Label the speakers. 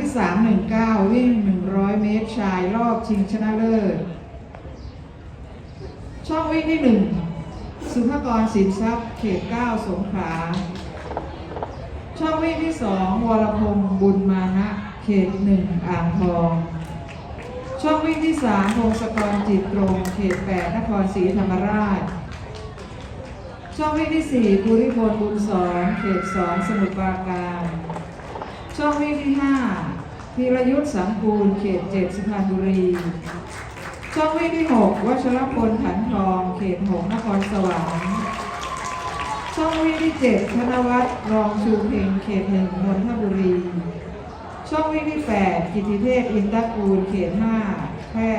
Speaker 1: ที่ 319 วิ่ง 100 เมตรชายรอบชิงชนะเลิศ ช่องวิ่งที่ 1 สุภกรสินทรัพย์เขต 9 สงขลา ช่องวิ่งที่ 2 วรพงษ์บุญมานะ เขต 1 อ่างทอง ช่องวิ่งที่ 3 พงศกรจิตตรง เขต 8 นครศรีธรรมราช ช่องวิ่งที่ 4 ภูริพลบุญสอน เขต 2 สมุทรปราการ ช่องวิ่งที่5ธีรยุทธ์สังกูลเขต7สุพรรณบุรี ช่องวิ่งที่ 6วัชรพลขันทอง เขต6นครสวรรค์ช่องวิ่งที่ 7 ธนวัฒน์รองชูเพ็งเขต1นนทบุรี ช่องวิ่งที่ 8 กิติเทพอินทกูล เขต 5 แพร่